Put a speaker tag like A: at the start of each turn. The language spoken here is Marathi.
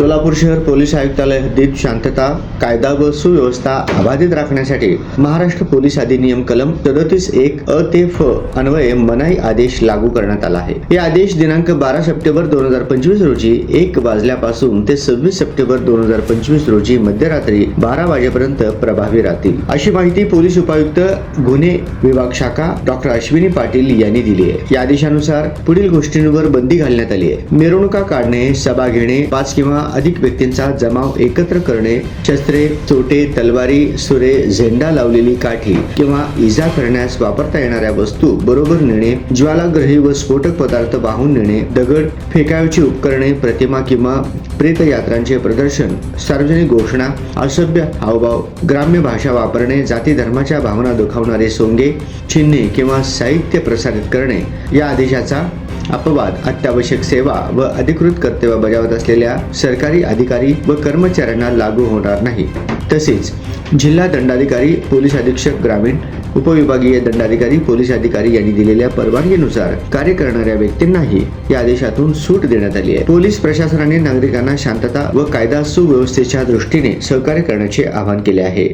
A: सोलापूर शहर पोलीस आयुक्तालय हद्दीत शांतता कायदा व सुव्यवस्था अबाधित राखण्यासाठी महाराष्ट्र पोलीस अधिनियम कलम सदतीस एक अ ते फ अन्वये मनाई आदेश लागू करण्यात आला आहे. हे आदेश दिनांक बारा सप्टेंबर दोन हजार पंचवीस रोजी एक वाजल्यापासून ते सव्वीस सप्टेंबर दोन हजार पंचवीस रोजी मध्यरात्री बारा वाजेपर्यंत प्रभावी राहतील. अशी माहिती पोलीस उपायुक्त गुन्हे विभाग शाखा डॉक्टर अश्विनी पाटील यांनी दिली आहे. या आदेशानुसार पुढील गोष्टींवर बंदी घालण्यात आली आहे. मिरवणुका काढणे सभा घेणे पाच किंवा अधिक व्यक्तींचा जमाव एकत्र करणे शस्त्रे चोटे तलवारी सुरे झेंडा लावलेली काठी किंवा इजा करण्यास वापरता येणाऱ्या वस्तू बरोबर नेणे ज्वालाग्रही व स्फोटक पदार्थ वाहून नेणे दगड फेकायची उपकरणे प्रतिमा किंवा प्रेतयात्रांचे प्रदर्शन सार्वजनिक घोषणा असभ्य हावभाव ग्राम्य भाषा वापरणे जाती धर्माच्या भावना दुखावणारे सोंगे चिन्हे किंवा साहित्य प्रसारित करणे या आदेशाचा अपवाद अत्यावश्यक सेवा व अधिकृत कर्तव्य बजावत असलेल्या सरकारी अधिकारी व कर्मचाऱ्यांना लागू होणार नाही. तसेच जिल्हा दंडाधिकारी पोलीस अधीक्षक ग्रामीण उपविभागीय दंडाधिकारी पोलीस अधिकारी यांनी दिलेल्या परवानगीनुसार कार्य करणाऱ्या व्यक्तींनाही या आदेशातून सूट देण्यात आली आहे. पोलीस प्रशासनाने नागरिकांना शांतता व कायदा सुव्यवस्थेच्या दृष्टीने सहकार्य करण्याचे आवाहन केले आहे.